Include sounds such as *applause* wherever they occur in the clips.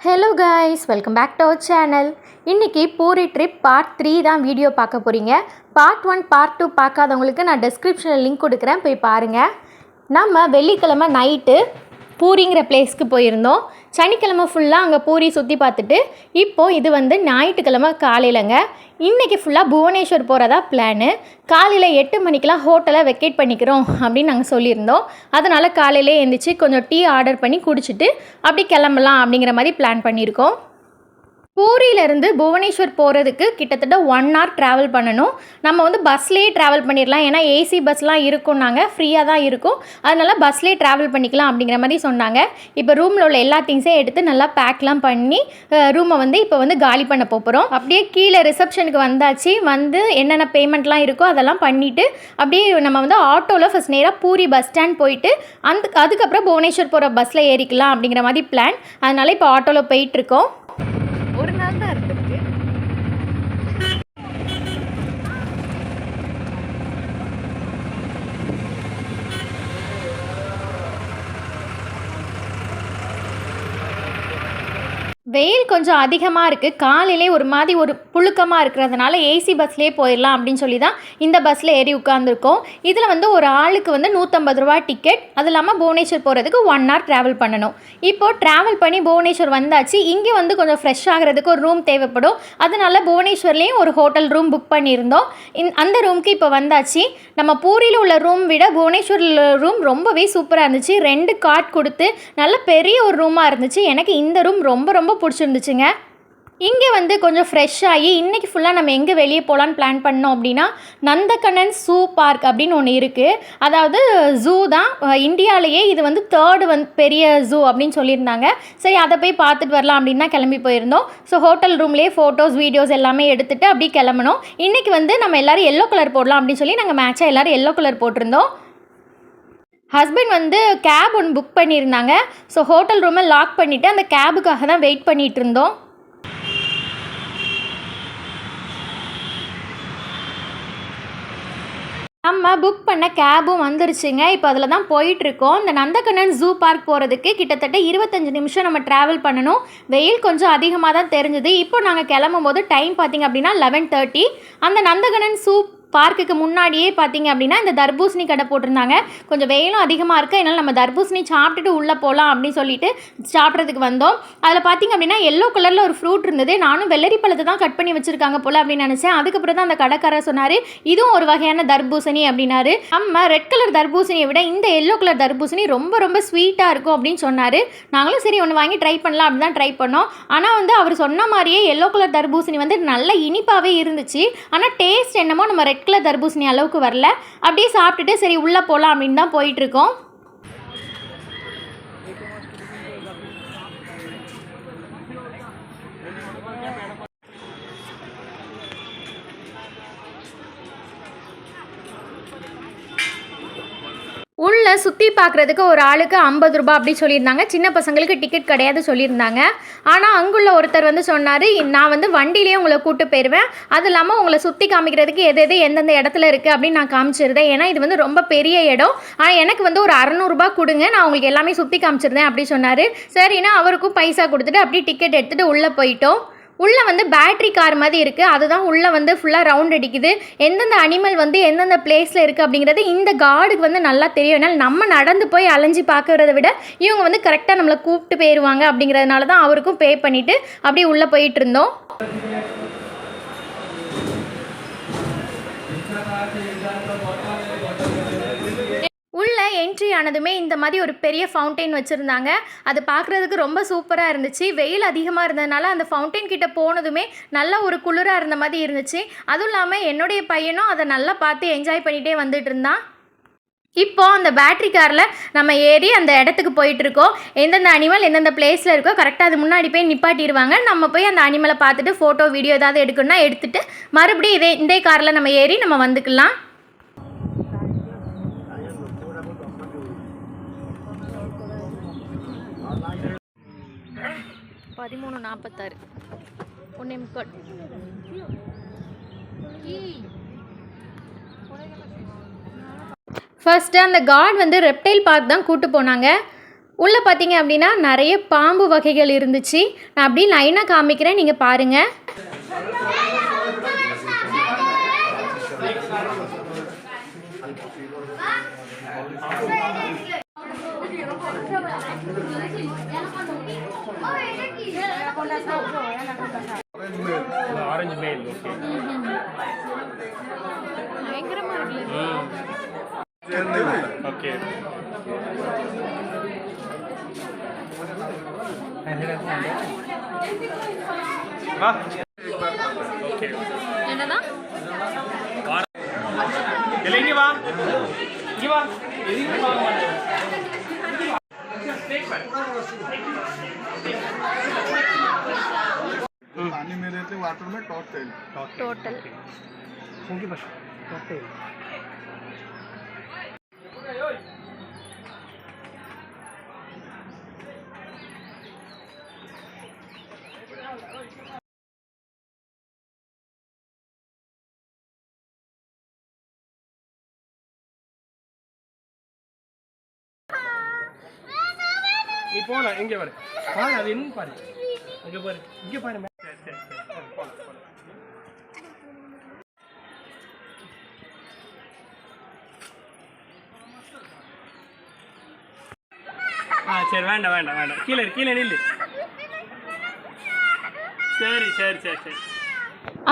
Hello guys welcome back to our channel இன்றைக்கி Puri trip part three தான் video பார்க்க போகிறீங்க பார்ட் ஒன் பார்ட் டூ பார்க்காதவங்களுக்கு நான் டிஸ்கிரிப்ஷனில் லிங்க் கொடுக்குறேன். போய் பாருங்கள் நம்ம வெள்ளிக்கிழமை நைட்டு பூரிங்கிற பிளேஸ்க்கு போயிருந்தோம். சனிக்கிழமை ஃபுல்லாக அங்கே பூரி சுற்றி பார்த்துட்டு இப்போது இது வந்து ஞாயிற்றுக்கிழமை காலையிலங்க. இன்றைக்கி ஃபுல்லாக புவனேஸ்வர் போகிறதா பிளானு காலையில் எட்டு மணிக்கெலாம் ஹோட்டலை வெக்கேட் பண்ணிக்கிறோம் அப்படின்னு நாங்கள் சொல்லியிருந்தோம். அதனால் காலையிலே எழுந்திரிச்சு கொஞ்சம் டீ ஆர்டர் பண்ணி குடிச்சிட்டு அப்படி கிளம்பலாம் அப்படிங்கிற மாதிரி பிளான் பண்ணியிருக்கோம். பூரியிலேருந்து புவனேஸ்வர் போகிறதுக்கு கிட்டத்தட்ட ஒன் ஹவர் ட்ராவல் பண்ணணும். நம்ம வந்து பஸ்லேயே ட்ராவல் பண்ணிடலாம் ஏன்னா ஏசி பஸ்லாம் இருக்கும் நாங்கள் ஃப்ரீயாக தான் இருக்கும். அதனால் பஸ்லேயே ட்ராவல் பண்ணிக்கலாம் அப்படிங்கிற மாதிரி சொன்னாங்க. இப்போ ரூமில் உள்ள எல்லா திங்ஸையும் எடுத்து நல்லா பேக்லாம் பண்ணி ரூமை வந்து இப்போ வந்து காலி பண்ண போகிறோம் அப்படியே கீழே ரிசப்ஷனுக்கு வந்தாச்சு. வந்து என்னென்ன பேமெண்ட்லாம் இருக்கோ அதெல்லாம் பண்ணிவிட்டு அப்படியே நம்ம வந்து ஆட்டோவில் ஃபஸ்ட் நேராக பூரி பஸ் ஸ்டாண்ட் போயிட்டு அந்த அதுக்கப்புறம் புவனேஸ்வர் போகிற பஸ்ஸில் ஏறிக்கலாம் அப்படிங்கிற மாதிரி பிளான் அதனால் இப்போ ஆட்டோவில் போயிட்டுருக்கோம் ஒரு நாள் தான் இருக்கு வெயில் கொஞ்சம் அதிகமாக இருக்குது காலையிலே ஒரு மாதிரி ஒரு புழுக்கமாக இருக்கிறதுனால ஏசி பஸ்லேயே போயிடலாம் அப்படின்னு சொல்லி தான் இந்த பஸ்ஸில் ஏறி உட்காந்துருக்கோம் இதில் வந்து ஒரு ஆளுக்கு வந்து நூற்றம்பது ரூபா டிக்கெட் அது இல்லாமல் புவனேஸ்வர் போகிறதுக்கு ஒன் ஹவர் ட்ராவல் பண்ணணும். இப்போது ட்ராவல் பண்ணி புவனேஸ்வர் வந்தாச்சு. இங்கே வந்து கொஞ்சம் ஃப்ரெஷ் ஆகிறதுக்கு ஒரு ரூம் தேவைப்படும். அதனால் புவனேஸ்வர்லேயும் ஒரு ஹோட்டல் ரூம் புக் பண்ணியிருந்தோம். இந் அந்த ரூமுக்கு இப்போ வந்தாச்சு. நம்ம பூரியில் உள்ள ரூம் விட புவனேஸ்வரில் ரூம் ரொம்பவே சூப்பராக இருந்துச்சு. ரெண்டு காட் கொடுத்து நல்ல பெரிய ஒரு ரூமாக இருந்துச்சு. எனக்கு இந்த ரூம் ரொம்ப ரொம்ப பிடிச்சிருந்துச்சுங்க. இங்கே வந்து கொஞ்சம் ஃப்ரெஷ் ஆகி இன்றைக்கி ஃபுல்லாக நம்ம எங்கே வெளியே போகலான்னு பிளான் பண்ணோம் அப்படின்னா நந்தகண்ணன் ஜூ பார்க் அப்படின்னு ஒன்று இருக்குது அதாவது ஜூ தான் இந்தியாவிலேயே இது வந்து தேர்டு வந்து பெரிய ஜூ அப்படின்னு சொல்லியிருந்தாங்க. சரி அதை போய் பார்த்துட்டு வரலாம் அப்படின்னு தான் கிளம்பி போயிருந்தோம். ஸோ ஹோட்டல் ரூம்லேயே ஃபோட்டோஸ் வீடியோஸ் எல்லாமே எடுத்துகிட்டு அப்படியே கிளம்பணும் இன்றைக்கி வந்து நம்ம எல்லோரும் எல்லோ கலர் போடலாம் அப்படின்னு சொல்லி நாங்கள் மேட்சாக எல்லோரும் எல்லோ கலர் போட்டிருந்தோம். ஹஸ்பண்ட் வந்து கேப் ஒன்று புக் பண்ணியிருந்தாங்க. ஸோ ஹோட்டல் ரூமை லாக் பண்ணிவிட்டு அந்த கேபுக்காக தான் வெயிட் பண்ணிகிட்டு இருந்தோம். நம்ம புக் பண்ண கேபும் வந்துருச்சுங்க. இப்போ அதில் தான் போயிட்டுருக்கோம் இந்த நந்தகண்ணன் ஜூ பார்க் போகிறதுக்கு கிட்டத்தட்ட இருபத்தஞ்சு நிமிஷம் நம்ம ட்ராவல் பண்ணணும். வெயில் கொஞ்சம் அதிகமாக தான் தெரிஞ்சுது. இப்போ நாங்கள் கிளம்பும் போது டைம் பார்த்திங்க அப்படின்னா லெவன் தேர்ட்டி அந்த நந்தகண்ணன் ஜூ பார்க்குக்கு முன்னாடியே பார்த்தீங்க அப்படின்னா இந்த தர்பூசணி கடை போட்டிருந்தாங்க. கொஞ்சம் வெயிலும் அதிகமாக இருக்குது அதனால் நம்ம தர்பூசணி சாப்பிட்டுட்டு உள்ளே போகலாம் அப்படின்னு சொல்லிட்டு சாப்பிட்றதுக்கு வந்தோம். அதில் பார்த்தீங்க அப்படின்னா எல்லோ கலரில் ஒரு ஃப்ரூட் இருந்தது. நானும் வெள்ளரி பழத்தை தான் கட் பண்ணி வச்சுருக்காங்க போல் அப்படின்னு நினச்சேன். அதுக்கப்புறம் தான் அந்த கடைக்காரர் சொன்னார் இதுவும் ஒரு வகையான தர்பூசணி அப்படின்னாரு. நம்ம ரெட் கலர் தர்பூசணியை விட இந்த எல்லோ கலர் தர்பூசணி ரொம்ப ரொம்ப ஸ்வீட்டாக இருக்கும் அப்படின்னு சொன்னார். நாங்களும் சரி ஒன்று வாங்கி ட்ரை பண்ணலாம் அப்படி தான் ட்ரை பண்ணோம். ஆனால் வந்து அவர் சொன்ன மாதிரியே எல்லோ கலர் தர்பூசணி வந்து நல்ல இனிப்பாகவே இருந்துச்சு. ஆனால் டேஸ்ட் என்னமோ நம்ம ரெட் கலர் தர்பூசணி அளவுக்கு வரல. அப்படியே சாப்பிட்டுட்டு சரி உள்ளே போகலாம் அப்படின்னு தான் போயிட்டுருக்கோம். உள்ளே சுற்றி பார்க்குறதுக்கு ஒரு ஆளுக்கு ஐம்பது ரூபாய் அப்படி சொல்லியிருந்தாங்க. சின்ன பசங்களுக்கு டிக்கெட் கிடையாது சொல்லியிருந்தாங்க. ஆனால் அங்குள்ள ஒருத்தர் வந்து சொன்னார் நான் வந்து வண்டியிலேயே உங்களை கூட்டு போயிடுவேன் அது இல்லாமல் உங்களை சுற்றி காமிக்கிறதுக்கு எது எது எந்தெந்த இடத்துல இருக்குது அப்படின்னு நான் காமிச்சிருந்தேன். ஏன்னா இது வந்து ரொம்ப பெரிய இடம். ஆனால் எனக்கு வந்து ஒரு அறநூறுபா கொடுங்க. நான் உங்களுக்கு எல்லாமே சுற்றி காமிச்சிருந்தேன் அப்படி சொன்னார். சரின்னா அவருக்கும் பைசா கொடுத்துட்டு அப்படியே டிக்கெட் எடுத்துகிட்டு உள்ளே போயிட்டோம். உள்ளே வந்து பேட்ரி கார் மாதிரி இருக்குது அதுதான் உள்ளே வந்து ஃபுல்லாக ரவுண்ட் அடிக்குது. எந்தெந்த அனிமல் வந்து எந்தெந்த பிளேஸில் இருக்குது அப்படிங்கிறது இந்த கார்டுக்கு வந்து நல்லா தெரியும். ஏன்னால் நம்ம நடந்து போய் அலைஞ்சு பார்க்கறத விட இவங்க வந்து கரெக்டாக நம்மளை கூப்பிட்டு போயிடுவாங்க அப்படிங்கிறதுனால தான் அவருக்கும் பே பண்ணிவிட்டு அப்படியே உள்ளே போயிட்டு இருந்தோம். உள்ளே என்ட்ரி ஆனதுமே இந்த மாதிரி ஒரு பெரிய ஃபவுண்டெயின் வச்சுருந்தாங்க. அது பார்க்குறதுக்கு ரொம்ப சூப்பராக இருந்துச்சு. வெயில் அதிகமாக இருந்ததுனால அந்த ஃபவுண்டெயின் கிட்டே போனதுமே நல்ல ஒரு குளிராக இருந்த மாதிரி இருந்துச்சு. அதுவும் இல்லாமல் என்னுடைய பையனும் அதை நல்லா பார்த்து என்ஜாய் பண்ணிகிட்டே வந்துட்டு இருந்தான். இப்போ அந்த பேட்ரி காரில் நம்ம ஏறி அந்த இடத்துக்கு போயிட்டுருக்கோம் எந்தெந்த அனிமல் எந்தெந்த பிளேஸில் இருக்கோ கரெக்டாக அது முன்னாடி போய் நிப்பாட்டிடுவாங்க. நம்ம போய் அந்த அனிமலை பார்த்துட்டு ஃபோட்டோ வீடியோ ஏதாவது எடுக்கணும்னா எடுத்துகிட்டு மறுபடியும் இதே இந்த காரில் நம்ம ஏறி நம்ம வந்துக்கலாம். பதிமூணு நாற்பத்தாறு ஒன்றே முக்கால் ஃபஸ்ட்டு அந்த கார்டு வந்து ரெப்டைல் பார்க் தான் கூட்டு போனாங்க. உள்ளே பார்த்தீங்க அப்படின்னா நிறைய பாம்பு வகைகள் இருந்துச்சு. நான் அப்படியே லைனாக காமிக்கிறேன் நீங்கள் பாருங்கள் ஆரஞ்சு மெயில் ஓகே பயங்கரமாக இருக்கு ஓகே வா ஓகே என்னதான் இல்லை இங்கே வா இங்கே வா எதுவுமே வாங்க மாட்டேன் पानी में रहते वाटर में टॉप टेल டோட்டல் நீ போல இங்க பாரு பாரு அது என்ன பாரு இங்க பாரு இங்க பாரு சரி வேண்டாம் வேண்டாம் வேண்டாம். கீழே கீழே நில்லு. சரி சரி சரி சரி.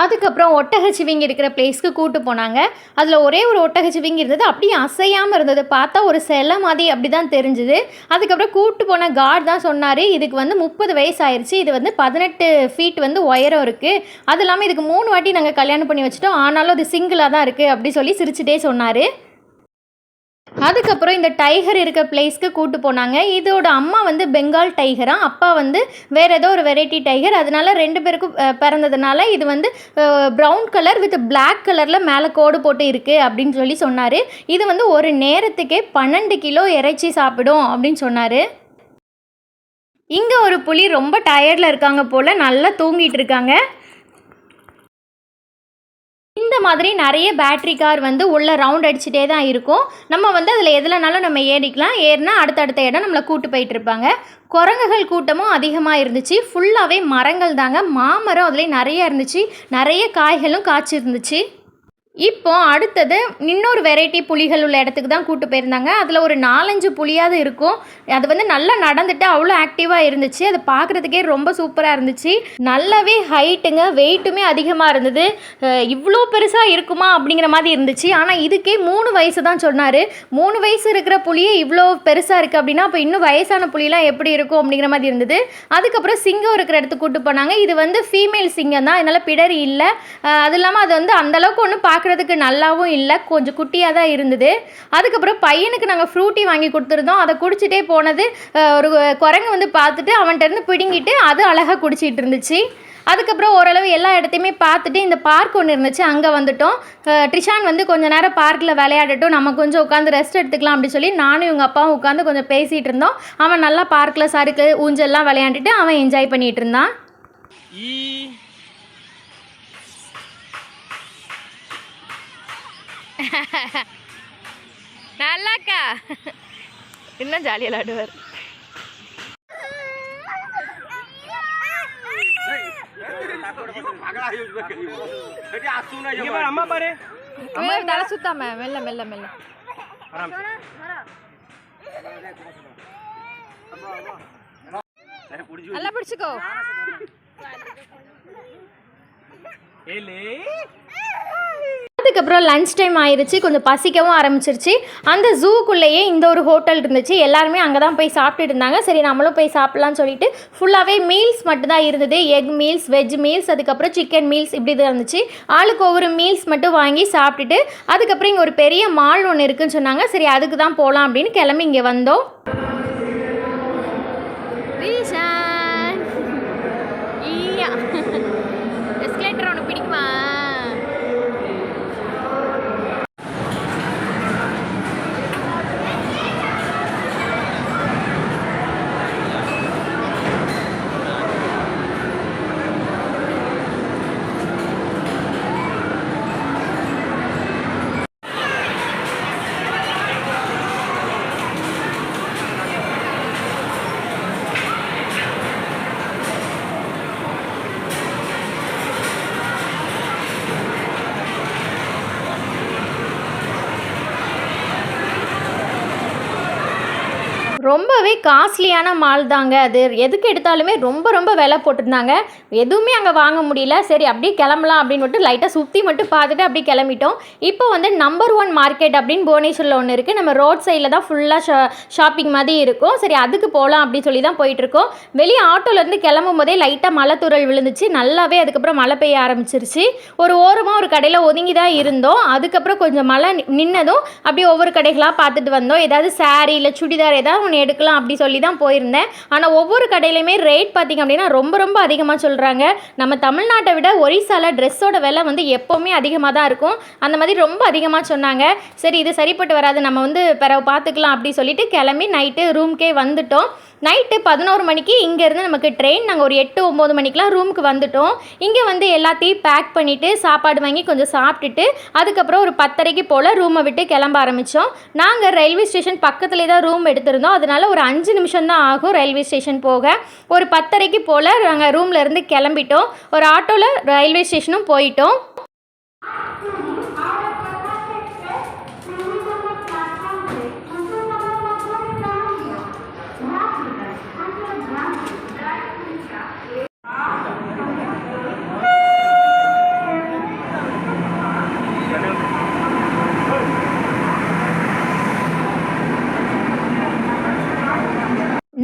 அதுக்கப்புறம் ஒட்டகச்சிவிங்க இருக்கிற பிளேஸ்க்கு கூட்டு போனாங்க. அதில் ஒரே ஒரு ஒட்டகச்சிவிங்க இருந்தது. அப்படியே அசையாமல் இருந்தது. பார்த்தா ஒரு சிலை மாதிரி அப்படி தான் தெரிஞ்சுது. அதுக்கப்புறம் கூட்டு போன கார்டு தான் சொன்னார் இதுக்கு வந்து முப்பது வயசு ஆயிடுச்சு இது வந்து பதினெட்டு ஃபீட் வந்து உயரம் இருக்குது அது இல்லாமல் இதுக்கு மூணு வாட்டி நாங்கள் கல்யாணம் பண்ணி வச்சுட்டோம். ஆனாலும் அது சிங்கிளாக தான் இருக்குது அப்படி சொல்லி சிரிச்சுட்டே சொன்னார். அதுக்கப்புறம் இந்த டைகர் இருக்க பிளேஸ்க்கு கூட்டு போனாங்க. இதோட அம்மா வந்து பெங்கால் டைகராக அப்பா வந்து வேறு ஏதோ ஒரு வெரைட்டி டைகர் அதனால ரெண்டு பேருக்கும் பிறந்ததுனால இது வந்து ப்ரௌன் கலர் வித் பிளாக் கலரில் மேலே கோடு போட்டு இருக்குது அப்படின்னு சொல்லி சொன்னார். இது வந்து ஒரு நேரத்துக்கே பன்னெண்டு கிலோ இறைச்சி சாப்பிடும் அப்படின்னு சொன்னார். இங்கே ஒரு புலி ரொம்ப டயர்டில் இருக்காங்க போல். நல்லா தூங்கிட்டு இருக்காங்க. இந்த மாதிரி நிறைய பேட்ரி கார் வந்து உள்ள ரவுண்ட் அடிச்சுட்டே தான் இருக்கும். நம்ம வந்து அதில் எதுலனாலும் நம்ம ஏறிக்கலாம். ஏறினா அடுத்தடுத்த இடம் நம்மளை கூட்டு போயிட்டு இருப்பாங்க. குரங்குகள் கூட்டமும் அதிகமாக இருந்துச்சு. ஃபுல்லாகவே மரங்கள் தாங்க. மாமரம் அதுலேயும் நிறைய இருந்துச்சு. நிறைய காய்களும் காய்ச்சி இருந்துச்சு இப்போ அடுத்தது இன்னொரு வெரைட்டி புலிகள் உள்ள இடத்துக்கு தான் கூட்டு போயிருந்தாங்க. அதில் ஒரு நாலஞ்சு புலியாவது இருக்கும். அது வந்து நல்லா நடந்துட்டு அவ்வளோ ஆக்டிவாக இருந்துச்சு. அது பார்க்குறதுக்கே ரொம்ப சூப்பராக இருந்துச்சு. நல்லாவே ஹைட்டுங்க வெயிட்டுமே அதிகமாக இருந்தது. இவ்வளோ பெருசாக இருக்குமா அப்படிங்கிற மாதிரி இருந்துச்சு. ஆனால் இதுக்கே மூணு வயசு தான் சொன்னார். மூணு வயசு இருக்கிற புலியே இவ்வளோ பெருசாக இருக்குது அப்படின்னா அப்போ இன்னும் வயசான புலிலாம் எப்படி இருக்கும் அப்படிங்கிற மாதிரி இருந்தது. அதுக்கப்புறம் சிங்கம் இருக்கிற இடத்துக்கு கூட்டு போனாங்க. இது வந்து ஃபீமேல் சிங்கம் தான். அதனால் பிடரி இல்லை. அது இல்லாமல் அது வந்து அந்தளவுக்கு ஒன்றும் பார்க்குறதுக்கு நல்லாவும் இல்லை கொஞ்சம் குட்டியாக தான் இருந்தது. அதுக்கப்புறம் பையனுக்கு நாங்கள் ஃப்ரூட்டி வாங்கி கொடுத்துருந்தோம். அதை குடிச்சிட்டே போனது ஒரு குரங்கு வந்து பார்த்துட்டு அவன்கிட்டருந்து பிடுங்கிட்டு அது அழகாக குடிச்சிட்டு இருந்துச்சு. அதுக்கப்புறம் ஓரளவு எல்லா இடத்தையுமே பார்த்துட்டு இந்த பார்க் ஒன்று இருந்துச்சு அங்கே வந்துட்டோம். ட்ரிஷான் வந்து கொஞ்சம் நேரம் பார்க்கில் விளையாடட்டும் நம்ம கொஞ்சம் உட்காந்து ரெஸ்ட் எடுத்துக்கலாம் அப்படி சொல்லி நானும் இவங்க அப்பாவும் உட்காந்து கொஞ்சம் பேசிகிட்டு இருந்தோம். அவன் நல்லா பார்க்கில் சறுக்கு ஊஞ்சல்லாம் விளையாண்டுட்டு அவன் என்ஜாய் பண்ணிகிட்டு இருந்தான். *laughs* நல்லாக்கா. இன்னும் ஜாலியாக பாரு அம்மா பாரு. தலை சுத்தாம மெல்ல மெல்ல மெல்ல. நல்லா பிடிச்சிக்கோ. ஏலே. அதுக்கப்புறம் லஞ்ச் டைம் ஆயிடுச்சு கொஞ்சம் பசிக்கவும் ஆரம்பிச்சிருச்சு. அந்த ஜூக்குள்ளேயே இந்த ஒரு ஹோட்டல் இருந்துச்சு. எல்லாருமே அங்கே தான் போய் சாப்பிட்டுட்டு இருந்தாங்க. சரி நம்மளும் போய் சாப்பிட்லான்னு சொல்லிட்டு ஃபுல்லாகவே மீல்ஸ் மட்டும்தான் இருந்தது. எக் மீல்ஸ் வெஜ் மீல்ஸ் அதுக்கப்புறம் சிக்கன் மீல்ஸ் இப்படி தான் இருந்துச்சு. ஆளுக்கு ஒவ்வொரு மீல்ஸ் மட்டும் வாங்கி சாப்பிட்டுட்டு அதுக்கப்புறம் இங்கே ஒரு பெரிய மால் ஒன்று இருக்குன்னு சொன்னாங்க. சரி அதுக்கு தான் போகலாம் அப்படின்னு கிளம்பி இங்கே வந்தோம். ரொம்பவே காஸ்ட்லியான மால் தாங்க அது. எதுக்கு எடுத்தாலுமே ரொம்ப ரொம்ப விலை போட்டிருந்தாங்க. எதுவுமே அங்கே வாங்க முடியல. சரி அப்படியே கிளம்பலாம் அப்படின்னு மட்டும் லைட்டாக சுற்றி மட்டும் பார்த்துட்டு அப்படியே கிளம்பிட்டோம். இப்போ வந்து நம்பர் ஒன் மார்க்கெட் அப்படின்னு புவனேஸ்வரில் ஒன்று இருக்குது நம்ம ரோட் சைடில் தான் ஃபுல்லாக ஷா ஷாப்பிங் மாதிரி இருக்கும். சரி அதுக்கு போகலாம் அப்படின்னு சொல்லி தான் போயிட்டுருக்கோம் வெளியே ஆட்டோலேருந்து கிளம்பும் போதே லைட்டாக மழை துறல் விழுந்துச்சு. நல்லாவே அதுக்கப்புறம் மழை பெய்ய ஆரம்பிச்சிருச்சு. ஒரு ஓரமாக ஒரு கடையில் ஒதுங்கி தான் இருந்தோம். அதுக்கப்புறம் கொஞ்சம் மழை நி- நின்னதும் அப்படியே ஒவ்வொரு கடைகளாக பார்த்துட்டு வந்தோம். ஏதாவது saree இல்லை சுடிதார் ஏதாவது ஒன்று எடுக்கலாம் அப்படி சொல்லி தான் போயிருந்தேன். ஆனால் ஒவ்வொரு கடையிலையுமே ரேட் பார்த்திங்க அப்படின்னா ரொம்ப ரொம்ப அதிகமாக சொல்கிறாங்க நம்ம தமிழ்நாட்டை விட ஒரிசாவில் ட்ரெஸ்ஸோட விலை வந்து எப்போவுமே அதிகமாக தான் இருக்கும். அந்த மாதிரி ரொம்ப அதிகமாக சொன்னாங்க. சரி இது சரிப்பட்டு வராது. நம்ம வந்து பிறகு பார்த்துக்கலாம் அப்படி சொல்லிட்டு கிளம்பி நைட்டு ரூம்க்கே வந்துட்டோம். நைட்டு பதினோரு மணிக்கு இங்கேருந்து நமக்கு ட்ரெயின் நாங்கள் ஒரு எட்டு ஒம்பது மணிக்கெலாம் ரூமுக்கு வந்துட்டோம். இங்கே வந்து எல்லாத்தையும் பேக் பண்ணிவிட்டு சாப்பாடு வாங்கி கொஞ்சம் சாப்பிட்டுட்டு அதுக்கப்புறம் ஒரு பத்தரைக்கு போல் ரூமை விட்டு கிளம்ப ஆரம்பித்தோம் நாங்கள் ரயில்வே ஸ்டேஷன் பக்கத்துலேயே தான் ரூம் எடுத்திருந்தோம் அதனால் ஒரு அஞ்சு நிமிஷம் தான் ஆகும் ரயில்வே ஸ்டேஷன் போக. ஒரு பத்தரைக்கு போல் நாங்கள் ரூம்லேருந்து கிளம்பிட்டோம். ஒரு ஆட்டோவில் ரயில்வே ஸ்டேஷனும் போயிட்டோம்.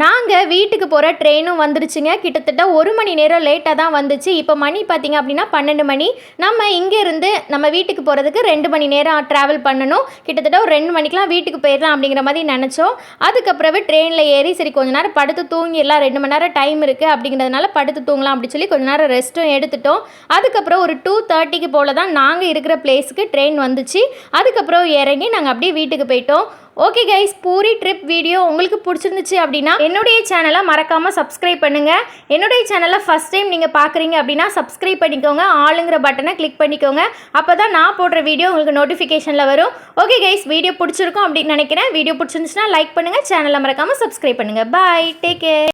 நாங்கள் வீட்டுக்கு போகிற ட்ரெயினும் வந்துருச்சுங்க. கிட்டத்தட்ட ஒரு மணி நேரம் லேட்டாக தான் வந்துச்சு. இப்போ மணி பார்த்தீங்க அப்படின்னா பன்னெண்டு மணி. நம்ம இங்கேருந்து நம்ம வீட்டுக்கு போகிறதுக்கு ரெண்டு மணி நேரம் ட்ராவல் பண்ணணும். கிட்டத்தட்ட ஒரு ரெண்டு மணிக்கெலாம் வீட்டுக்கு போயிடலாம் அப்படிங்கிற மாதிரி நினச்சோம். அதுக்கப்புறவு ட்ரெயினில் ஏறி சரி கொஞ்ச நேரம் படுத்து தூங்கிடலாம். ரெண்டு மணி நேரம் டைம் இருக்குது அப்படிங்கிறதுனால படுத்து தூங்கலாம் அப்படின்னு சொல்லி கொஞ்ச நேரம் ரெஸ்ட்டும் எடுத்துட்டோம். அதுக்கப்புறம் ஒரு டூ தேர்ட்டிக்கு போல் தான் நாங்கள் இருக்கிற பிளேஸுக்கு ட்ரெயின் வந்துச்சு. அதுக்கப்புறம் இறங்கி நாங்கள் அப்படியே வீட்டுக்கு போயிட்டோம். Okay guys Puri trip video உங்களுக்கு பிடிச்சிருந்துச்சு அப்படின்னா என்னுடைய சேனலை மறக்காமல் சப்ஸ்கிரைப் பண்ணுங்கள் என்னுடைய சேனலை ஃபஸ்ட் டைம் நீங்கள் பார்க்குறீங்க அப்படின்னா சப்ஸ்கிரைப் பண்ணிக்கோங்க. ஆளுங்கிற பட்டனை கிளிக் பண்ணிக்கோங்க. அப்போ தான் நான் போடுற வீடியோ உங்களுக்கு நோட்டிஃபிகேஷனில் வரும். ஓகே கைஸ் வீடியோ பிடிச்சிருக்கும் அப்படின்னு நினைக்கிறேன். வீடியோ பிடிச்சிருந்துச்சுன்னா லைக் பண்ணுங்கள் சேனலை மறக்காமல் சப்ஸ்கிரைப் பண்ணுங்கள் பாய் டேக் கேர்